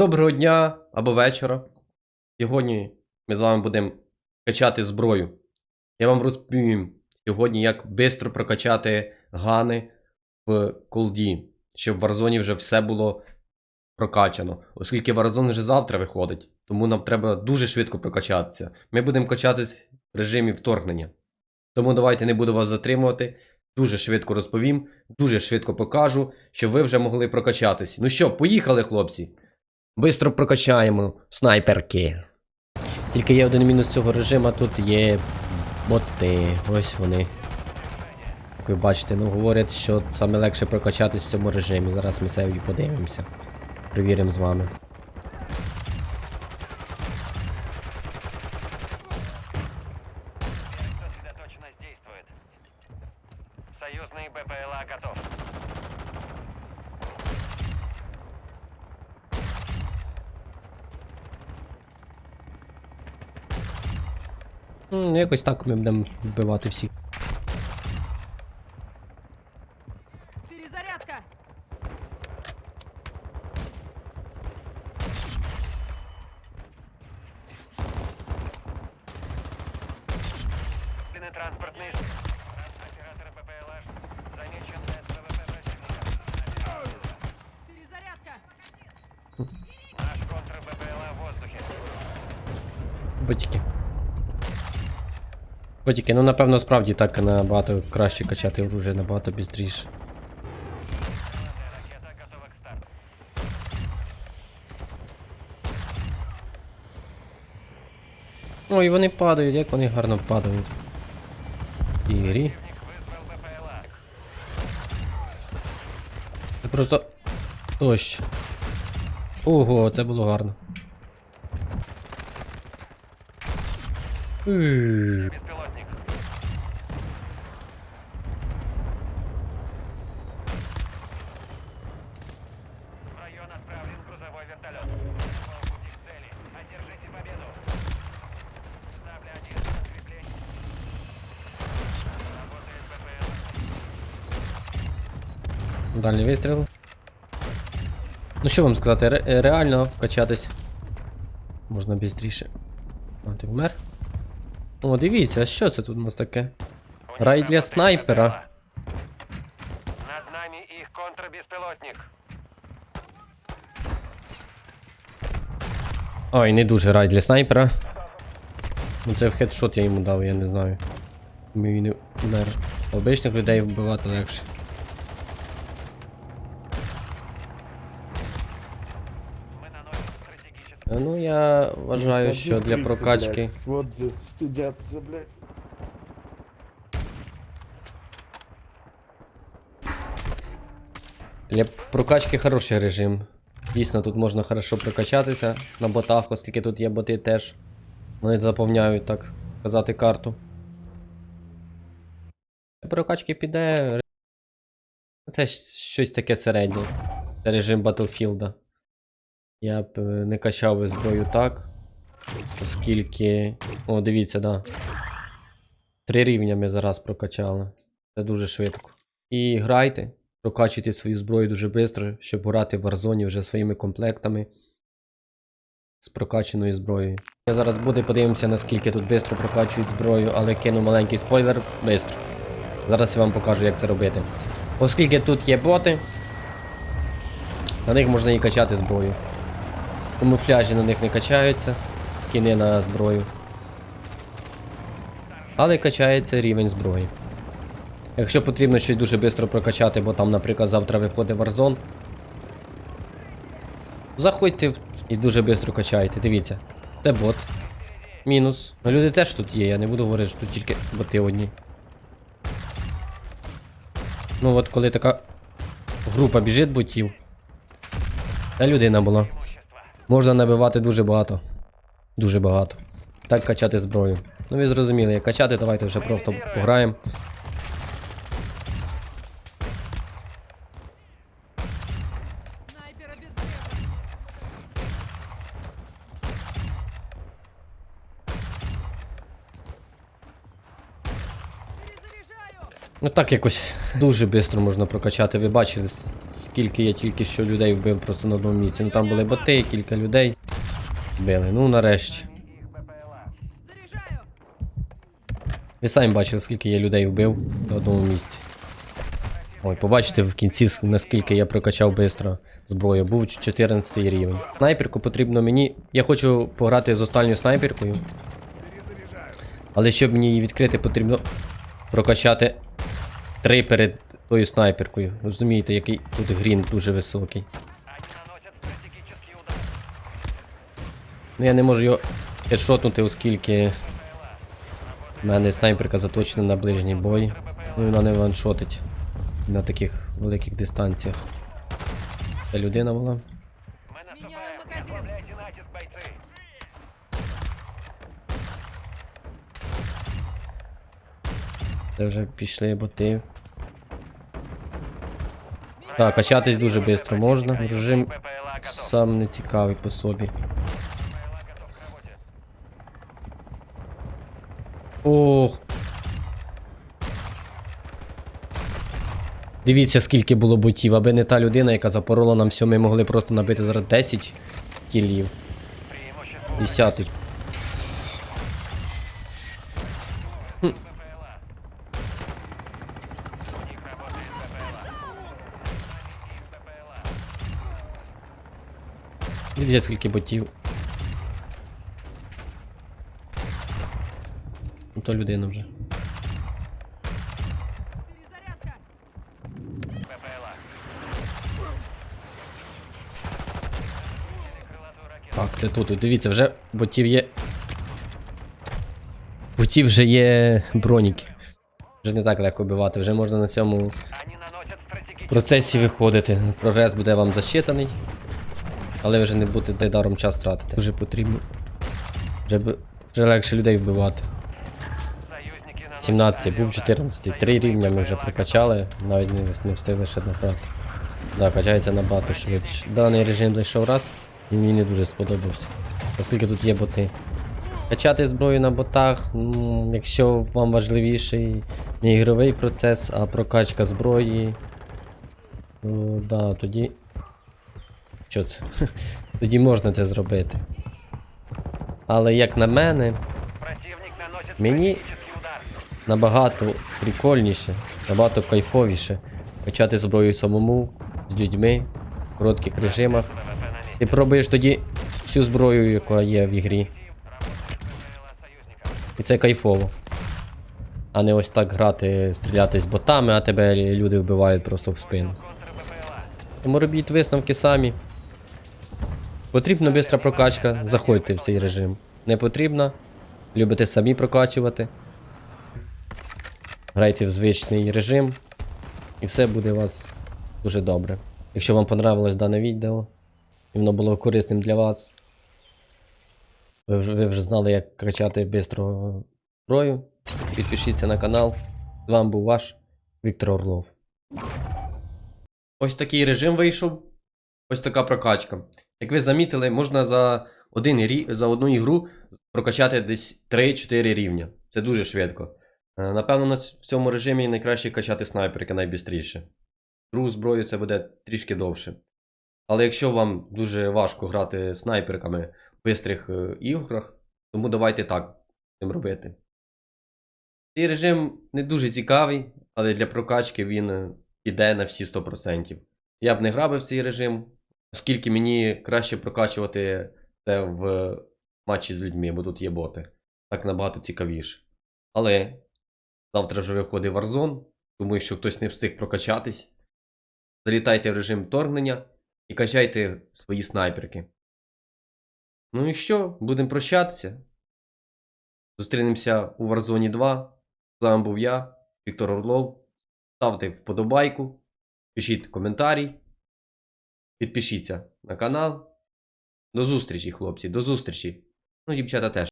Доброго дня або вечора. Сьогодні ми з вами будемо качати зброю. Я вам розповім сьогодні, як швидко прокачати гани в колді, щоб в Warzone вже все було прокачано. Оскільки Warzone вже завтра виходить, тому нам треба дуже швидко прокачатися. Ми будемо качатись в режимі вторгнення. Тому давайте не буду вас затримувати. Дуже швидко розповім, дуже швидко покажу, щоб ви вже могли прокачатись. Ну що, поїхали, хлопці! Бистро прокачаємо снайперки. Тільки є один мінус цього режиму, тут є боти. Ось вони. Як ви бачите, ну говорять, що саме легше прокачатись в цьому режимі. Зараз ми це подивимося. Перевіримо з вами. Союзный БПЛА готов. М, якось так ми будемо вбивати всіх. Перезарядка! Транспортный. Оператор БПЛА замечен противника. Перезарядка! Наш контр-БПЛА в воздухе. Ботики. Ботики, ну напевно справді так набагато краще качати оружие, набагато бістріше. Ой, вони падають, як вони гарно падають. В цій грі. Противник вызвал БПЛА. Це просто дощ. Ого, це було гарно. Дальній вистріл. Ну що вам сказати, ре- е, реально качатись можна швидше. А, ти вмер? О, дивіться, а що це тут у нас таке? Рай для снайпера. Над нами их контрбеспилотник. Ой, не дуже рай для снайпера. Ну це в хедшот я йому дав, я не знаю. Він не вмер. Обичних людей вбивати легше. Я вважаю, що для прокачки. Вот здесь сидятся, блядь. Для прокачки хороший режим. Дійсно, тут можна хорошо прокачатися на ботах, оскільки тут є боти теж. Вони заповняють, так сказати, карту. Для прокачки піде. Це щось таке середнє. Це режим Battlefield. Я б е, не качав би зброю так. Оскільки. О, дивіться, да. Три рівня ми зараз прокачали. Це дуже швидко. І грайте, прокачуйте свою зброю дуже швидко, щоб грати в Warzone вже своїми комплектами з прокачаною зброєю. Я зараз буде подивимося, наскільки тут швидко прокачують зброю, але кину маленький спойлер швидко. Зараз я вам покажу, як це робити. Оскільки тут є боти, на них можна і качати зброю. Камуфляжі на них не качаються, скини на зброю. Але качається рівень зброї. Якщо потрібно щось дуже швидко прокачати, бо там, наприклад, завтра виходить Warzone, заходьте і дуже швидко качайте. Дивіться, це бот. Мінус. Ну люди теж тут є, я не буду говорити, що тут тільки боти одні. Ну от коли така група біжить ботів, та людина була. Можна набивати дуже багато. Дуже багато. Так качати зброю. Ну ви зрозуміли, як качати, давайте вже просто пограємо. Ну так якось дуже швидко можна прокачати. Ви бачили, скільки я тільки що людей вбив просто на одному місці. Ну там були боти, кілька людей. Били. Ну нарешті. Ви самі бачили, скільки я людей вбив на одному місці. Ой, побачите в кінці, наскільки я прокачав швидко зброю. Був 14 рівень. Снайперку потрібно мені. Я хочу пограти з останньою снайперкою. Але щоб мені її відкрити, потрібно прокачати три перед тою снайперкою. Розумієте, який тут грін дуже високий. Ну я не можу його хедшотнути, оскільки в мене снайперка заточена на ближній бой. Ну вона не ваншотить на таких великих дистанціях. Це людина була. Це вже пішли боти. Так, качатись дуже швидко можна. Режим сам не цікавий по собі. Ох. Дивіться, скільки було ботів, аби не та людина, яка запорола нам все, ми могли просто набити зараз 10 кілів. Преимущество Дивіться, скільки ботів. Ну то людина вже. Так, це тут. Дивіться, вже ботів є. Ботів вже є броніки. Вже не так легко вбивати, вже можна на цьому процесі виходити. Прогрес буде вам засчитаний, але вже не будете даром час тратити. Дуже потрібно. Вже, б- вже легше людей вбивати. Союзники наносят 17 був авиаудар. 14 Три рівня ми вже прокачали, навіть не, не встигли ще набрати. Да, качається набагато швидше. Даний режим зайшов раз, і мені не дуже сподобався. Оскільки тут є боти. Качати зброю на ботах, якщо вам важливіший не ігровий процес, а прокачка зброї. То, да, тоді. Що це? тоді можна це зробити. Але як на мене, Мені- набагато прикольніше, набагато кайфовіше качати зброю самому з людьми в коротких режимах. Ти пробуєш тоді всю зброю, яка є в ігрі. І це кайфово. А не ось так грати, стріляти з ботами, а тебе люди вбивають просто в спину. Тому робіть висновки самі. Потрібна бистра прокачка, заходьте в цей режим. Не потрібна. Любите самі прокачувати. Грайте в звичний режим. І все буде у вас дуже добре. Якщо вам понравилось дане відео, і воно було корисним для вас. Ви вже, ви вже знали, як качати бистро зброю. Підпишіться на канал. З вами був ваш Віктор Орлов. Ось такий режим вийшов. Ось така прокачка. Як ви замітили, можна за, один за одну ігру прокачати десь 3-4 рівня. Це дуже швидко. Е, Напевно, на в цьому режимі найкраще качати снайперки найбістріше. Другу зброю це буде трішки довше. Але якщо вам дуже важко грати снайперками в бистрих е, іграх, тому давайте так цим робити. Цей режим не дуже цікавий, але для прокачки він е, піде на всі 100%. Я б не грав в цей режим, оскільки мені краще прокачувати це в матчі з людьми, бо тут є боти. Так набагато цікавіше. Але завтра вже виходить Warzone, тому якщо хтось не встиг прокачатись, залітайте в режим вторгнення і качайте свої снайперки. Ну і що, будемо прощатися. Зустрінемося у Warzone 2. З вами був я, Віктор Орлов. Ставте вподобайку, пишіть коментарі, підпишіться на канал. До зустрічі, хлопці, до зустрічі. Ну, дівчата теж.